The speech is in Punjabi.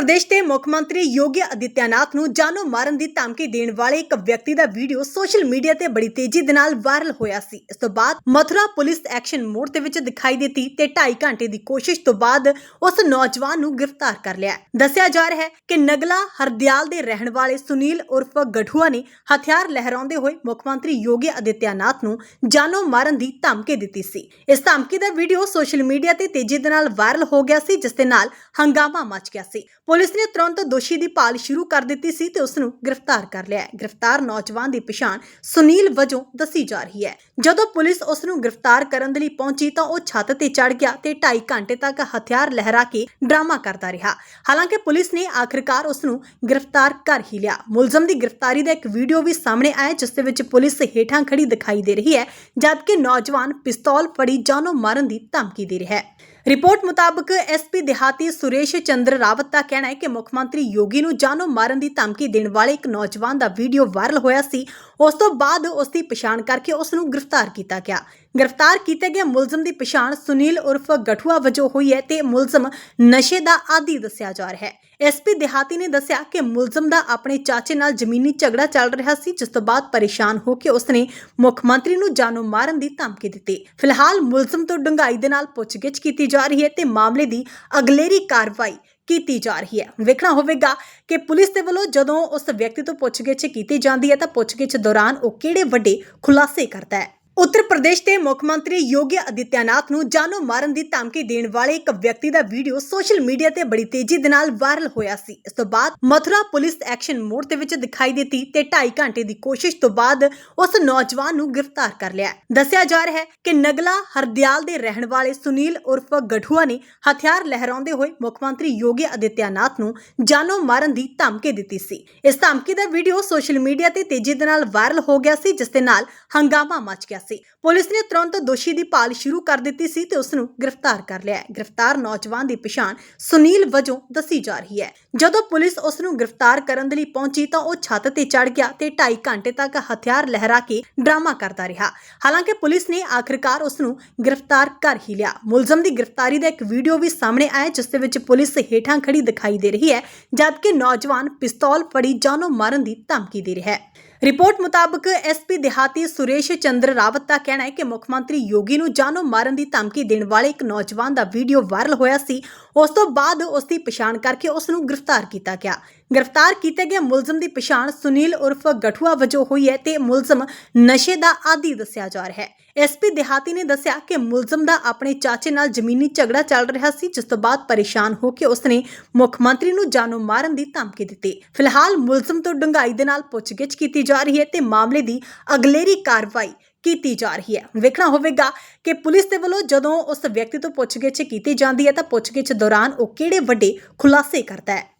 ਪ੍ਰਦੇਸ਼ ਦੇ ਮੁੱਖ ਮੰਤਰੀ ਯੋਗੀ ਆਦਿੱਤਿਆਨਾਥ ਨੂੰ ਜਾਨੋਂ ਮਾਰਨ ਦੀ ਧਮਕੀ ਦੇਣ ਵਾਲੇ ਇੱਕ ਵਿਅਕਤੀ ਦਾ ਵੀਡੀਓ ਸੋਸ਼ਲ ਮੀਡੀਆ ਤੇ ਬੜੀ ਤੇਜ਼ੀ ਦੇ ਨਾਲ ਵਾਇਰਲ ਹੋਇਆ ਸੀ। ਇਸ ਤੋਂ ਬਾਅਦ ਮਥੁਰਾ ਪੁਲਿਸ ਐਕਸ਼ਨ ਮੋਡ ਦੇ ਵਿੱਚ ਦਿਖਾਈ ਦਿੱਤੀ ਤੇ 2.5 ਘੰਟੇ ਦੀ ਕੋਸ਼ਿਸ਼ ਤੋਂ ਬਾਅਦ ਉਸ ਨੌਜਵਾਨ ਨੂੰ ਗ੍ਰਿਫਤਾਰ ਕਰ ਲਿਆ। ਦੱਸਿਆ ਜਾ ਰਿਹਾ ਹੈ ਕਿ ਨਗਲਾ ਹਰਦਿਆਲ ਦੇ ਰਹਿਣ ਵਾਲੇ ਸੁਨੀਲ ਉਰਫ ਗਠੂਆ ਨੇ ਹਥਿਆਰ ਲਹਿਰਾਉਂਦੇ ਹੋਏ ਮੁੱਖ ਮੰਤਰੀ ਯੋਗੀ ਆਦਿੱਤਿਆਨਾਥ ਨੂੰ ਜਾਨੋਂ ਮਾਰਨ ਦੀ ਧਮਕੀ ਦਿੱਤੀ ਸੀ। ਇਸ ਧਮਕੀ ਦਾ ਵੀਡੀਓ ਸੋਸ਼ਲ ਮੀਡੀਆ ਤੇ ਤੇਜ਼ੀ ਦੇ ਨਾਲ ਵਾਇਰਲ ਹੋ ਗਿਆ ਸੀ, ਜਿਸ ਦੇ ਨਾਲ ਹੰਗਾਮਾ ਮਚ ਗਿਆ ਸੀ। ਪੁਲਿਸ ਨੇ ਤੁਰੰਤ ਦੋਸ਼ੀ ਦੀ ਭਾਲ ਸ਼ੁਰੂ ਕਰ ਦਿੱਤੀ ਸੀ ਤੇ ਉਸ ਨੂੰ ਗ੍ਰਿਫਤਾਰ ਕਰ ਲਿਆ ਹੈ। ਗ੍ਰਿਫਤਾਰ ਨੌਜਵਾਨ ਦੀ ਪਛਾਣ ਸੁਨੀਲ ਵਜੋਂ ਦੱਸੀ ਜਾ ਰਹੀ ਹੈ। ਜਦੋਂ ਪੁਲਿਸ ਉਸ ਨੂੰ ਗ੍ਰਿਫਤਾਰ ਕਰਨ ਦੇ ਲਈ ਪਹੁੰਚੀ ਤਾਂ ਉਹ ਛੱਤ ਤੇ ਚੜ ਗਿਆ ਤੇ 2.5 ਘੰਟੇ ਤੱਕ ਹਥਿਆਰ ਲਹਿਰਾ ਕੇ ਡਰਾਮਾ ਕਰਦਾ ਰਿਹਾ। ਹਾਲਾਂਕਿ ਪੁਲਿਸ ਨੇ ਆਖਿਰਕਾਰ ਉਸ ਨੂੰ ਗ੍ਰਿਫਤਾਰ ਕਰ ਹੀ ਲਿਆ। ਮੁਲਜ਼ਮ ਦੀ ਗ੍ਰਿਫਤਾਰੀ ਦਾ ਇੱਕ ਵੀਡੀਓ ਵੀ ਸਾਹਮਣੇ ਆਇਆ ਜਿਸ ਦੇ ਵਿੱਚ ਪੁਲਿਸ ਹੇਠਾਂ ਖੜੀ ਦਿਖਾਈ ਦੇ ਰਹੀ ਹੈ, ਜਦਕਿ ਨੌਜਵਾਨ ਪਿਸਤੌਲ ਫੜੀ ਜਾਨੋਂ ਮਾਰਨ ਦੀ ਧਮਕੀ ਦੇ ਰਿਹਾ ਹੈ। ਰਿਪੋਰਟ ਮੁਤਾਬਕ ਐਸਪੀ ਦਿਹਾਤੀ ਸੁਰੇਸ਼ ਚੰਦਰ ਰਾਵਤ ਦਾ ਕਹਿਣਾ ਹੈ ਕਿ ਮੁੱਖ ਮੰਤਰੀ ਯੋਗੀ ਨੂੰ ਜਾਨੋਂ ਮਾਰਨ ਦੀ ਧਮਕੀ ਦੇਣ ਵਾਲੇ ਇੱਕ ਨੌਜਵਾਨ ਦਾ ਵੀਡੀਓ ਵਾਇਰਲ ਹੋਇਆ ਸੀ। ਉਸ ਤੋਂ ਬਾਅਦ ਉਸ ਦੀ ਪਛਾਣ ਕਰਕੇ ਉਸ ਨੂੰ ਗ੍ਰਿਫਤਾਰ ਕੀਤਾ ਗਿਆ। ਗ੍ਰਿਫਤਾਰ ਕੀਤੇ ਗਏ ਮੁਲਜ਼ਮ ਦੀ ਪਛਾਣ ਸੁਨੀਲ ਉਰਫ ਗਠੂਆ ਵਜੋਂ ਹੋਈ ਹੈ ਤੇ ਮੁਲਜ਼ਮ ਨਸ਼ੇ ਦਾ ਆਦੀ ਦੱਸਿਆ ਜਾ ਰਿਹਾ ਹੈ। ਐਸਪੀ ਦਿਹਾਤੀ ਨੇ ਦੱਸਿਆ ਕਿ ਮੁਲਜ਼ਮ ਦਾ ਆਪਣੇ ਚਾਚੇ ਨਾਲ ਜ਼ਮੀਨੀ ਝਗੜਾ ਚੱਲ ਰਿਹਾ ਸੀ, ਜਿਸ ਤੋਂ ਬਾਅਦ ਪਰੇਸ਼ਾਨ ਹੋ ਕੇ ਉਸਨੇ ਮੁੱਖ ਮੰਤਰੀ ਨੂੰ ਜਾਨੋਂ ਮਾਰਨ ਦੀ ਧਮਕੀ ਦਿੱਤੀ। ਫਿਲਹਾਲ ਮੁਲਜ਼ਮ ਤੋਂ ਡੂੰਘਾਈ ਦੇ ਨਾਲ ਪੁੱਛਗਿੱਛ ਕੀਤੀ ਜਾ ਰਹੀ ਹੈ ਤੇ ਮਾਮਲੇ ਦੀ ਅਗਲੇਰੀ ਕਾਰਵਾਈ ਕੀਤੀ ਜਾ ਰਹੀ ਹੈ। ਵੇਖਣਾ ਹੋਵੇਗਾ ਕਿ ਪੁਲਿਸ ਦੇ ਵੱਲੋਂ ਜਦੋਂ ਉਸ ਵਿਅਕਤੀ ਤੋਂ ਪੁੱਛਗਿੱਛ ਕੀਤੀ ਜਾਂਦੀ ਹੈ ਤਾਂ ਪੁੱਛਗਿੱਛ ਦੌਰਾਨ ਉਹ ਕਿਹੜੇ ਵੱਡੇ ਖੁਲਾਸੇ ਕਰਦਾ ਹੈ। ਉੱਤਰ ਪ੍ਰਦੇਸ਼ ਦੇ ਮੁੱਖ ਮੰਤਰੀ ਯੋਗੀ ਆਦਿੱਤਿਆਨਾਥ ਨੂੰ ਜਾਨੋਂ ਮਾਰਨ ਦੀ ਧਮਕੀ ਦੇਣ ਵਾਲੇ ਇੱਕ ਵਿਅਕਤੀ ਦਾ ਵੀਡੀਓ ਸੋਸ਼ਲ ਮੀਡੀਆ ਤੇ ਬੜੀ ਤੇਜ਼ੀ ਦੇ ਨਾਲ ਵਾਇਰਲ ਹੋਇਆ ਸੀ। ਇਸ ਤੋਂ ਬਾਅਦ ਮਥੁਰਾ ਪੁਲਿਸ ਐਕਸ਼ਨ ਮੋਡ ਦੇ ਵਿੱਚ ਦਿਖਾਈ ਦਿੱਤੀ ਤੇ 2.5 ਘੰਟੇ ਦੀ ਕੋਸ਼ਿਸ਼ ਤੋਂ ਬਾਅਦ ਉਸ ਨੌਜਵਾਨ ਨੂੰ ਗ੍ਰਿਫਤਾਰ ਕਰ ਲਿਆ। ਦੱਸਿਆ ਜਾ ਰਿਹਾ ਹੈ ਕਿ ਨਗਲਾ ਹਰਦਿਆਲ ਦੇ ਰਹਿਣ ਵਾਲੇ ਸੁਨੀਲ ਉਰਫ ਗਠੂਆ ਨੇ ਹਥਿਆਰ ਲਹਿਰਾਉਂਦੇ ਹੋਏ ਮੁੱਖ ਮੰਤਰੀ ਯੋਗੀ ਆਦਿੱਤਿਆਨਾਥ ਨੂੰ ਜਾਨੋਂ ਮਾਰਨ ਦੀ ਧਮਕੀ ਦਿੱਤੀ ਸੀ। ਇਸ ਧਮਕੀ ਦਾ ਵੀਡੀਓ ਸੋਸ਼ਲ ਮੀਡੀਆ ਤੇ ਤੇਜ਼ੀ ਦੇ ਨਾਲ ਵਾਇਰਲ ਹੋ ਗਿਆ ਸੀ, ਜਿਸ ਦੇ ਨਾਲ ਹੰਗਾਮਾ ਮਚ ਗਿਆ ਸੀ। ਪੁਲਿਸ ਨੇ ਤੁਰੰਤ ਦੋਸ਼ੀ ਦੀ ਭਾਲ ਸ਼ੁਰੂ ਕਰ ਦਿੱਤੀ ਸੀ ਤੇ ਉਸ ਨੂੰ ਗ੍ਰਿਫਤਾਰ ਕਰ ਲਿਆ ਹੈ। ਗ੍ਰਿਫਤਾਰ ਨੌਜਵਾਨ ਦੀ ਪਛਾਣ ਸੁਨੀਲ ਵਜੋਂ ਦੱਸੀ ਜਾ ਰਹੀ ਹੈ। ਜਦੋਂ ਪੁਲਿਸ ਉਸ ਨੂੰ ਗ੍ਰਿਫਤਾਰ ਕਰਨ ਦੇ ਲਈ ਪਹੁੰਚੀ ਤਾਂ ਉਹ ਛੱਤ ਤੇ ਚੜ ਗਿਆ ਤੇ 2.5 ਘੰਟੇ ਤੱਕ ਹਥਿਆਰ ਲਹਿਰਾ ਕੇ ਡਰਾਮਾ ਕਰਦਾ ਰਿਹਾ। ਹਾਲਾਂਕਿ ਪੁਲਿਸ ਨੇ ਆਖਿਰਕਾਰ ਉਸ ਨੂੰ ਗ੍ਰਿਫਤਾਰ ਕਰ ਹੀ ਲਿਆ। ਮੁਲਜ਼ਮ ਦੀ ਗ੍ਰਿਫਤਾਰੀ ਦਾ ਇੱਕ ਵੀਡੀਓ ਵੀ ਸਾਹਮਣੇ ਆਇਆ ਜਿਸ ਦੇ ਵਿੱਚ ਪੁਲਿਸ ਹੇਠਾਂ ਖੜੀ ਦਿਖਾਈ ਦੇ ਰਹੀ ਹੈ, ਜਦਕਿ ਨੌਜਵਾਨ ਪਿਸਤੌਲ ਫੜੀ ਜਾਨੋਂ ਮਾਰਨ ਦੀ ਧਮਕੀ ਦੇ ਰਿਹਾ ਹੈ। ਰਿਪੋਰਟ ਮੁਤਾਬਕ ਐਸਪੀ ਦਿਹਾਤੀ ਸੁਰੇਸ਼ ਚੰਦਰ ਰਾਵਤ ਦਾ ਕਹਿਣਾ ਹੈ ਕਿ ਮੁੱਖ ਮੰਤਰੀ ਯੋਗੀ ਨੂੰ ਜਾਨੋਂ ਮਾਰਨ ਦੀ ਧਮਕੀ ਦੇਣ ਵਾਲੇ ਇੱਕ ਨੌਜਵਾਨ ਦਾ ਵੀਡੀਓ ਵਾਇਰਲ ਹੋਇਆ ਸੀ। ਉਸ ਤੋਂ ਬਾਅਦ ਉਸ ਦੀ ਪਛਾਣ ਕਰਕੇ ਉਸ ਨੂੰ ਗ੍ਰਿਫਤਾਰ ਕੀਤਾ ਗਿਆ। ਗ੍ਰਿਫਤਾਰ ਕੀਤੇ ਗਏ ਮੁਲਜ਼ਮ ਦੀ ਪਛਾਣ ਸੁਨੀਲ ਉਰਫ ਗਠੂਆ ਵਜੋਂ ਹੋਈ ਹੈ ਤੇ ਮੁਲਜ਼ਮ ਨਸ਼ੇ ਦਾ ਆਦੀ ਦੱਸਿਆ ਜਾ ਰਿਹਾ ਹੈ। ਐਸਪੀ ਦਿਹਾਤੀ ਨੇ ਦੱਸਿਆ ਕਿ ਮੁਲਜ਼ਮ ਦਾ ਆਪਣੇ ਚਾਚੇ ਨਾਲ ਜ਼ਮੀਨੀ ਝਗੜਾ ਚੱਲ ਰਿਹਾ ਸੀ, ਜਿਸ ਤੋਂ ਬਾਅਦ ਪਰੇਸ਼ਾਨ ਹੋ ਕੇ ਉਸਨੇ ਮੁੱਖ ਮੰਤਰੀ ਨੂੰ ਜਾਨੋਂ ਮਾਰਨ ਦੀ ਧਮਕੀ ਦਿੱਤੀ। ਫਿਲਹਾਲ ਮੁਲਜ਼ਮ ਤੋਂ ਡੂੰਘਾਈ ਦੇ ਨਾਲ ਪੁੱਛਗਿੱਛ ਕੀਤੀ ਜਾ ਰਹੀ ਹੈ ਤੇ ਮਾਮਲੇ ਦੀ ਅਗਲੇਰੀ ਕਾਰਵਾਈ ਕੀਤੀ ਜਾ ਰਹੀ ਹੈ। ਵੇਖਣਾ ਹੋਵੇਗਾ ਕਿ ਪੁਲਿਸ ਦੇ ਵੱਲੋਂ ਜਦੋਂ ਉਸ ਵਿਅਕਤੀ ਤੋਂ ਪੁੱਛਗਿੱਛ ਕੀਤੀ ਜਾਂਦੀ ਹੈ ਤਾਂ ਪੁੱਛਗਿੱਛ ਦੌਰਾਨ ਉਹ ਕਿਹੜੇ ਵੱਡੇ ਖੁਲਾਸੇ ਕਰਦਾ ਹੈ।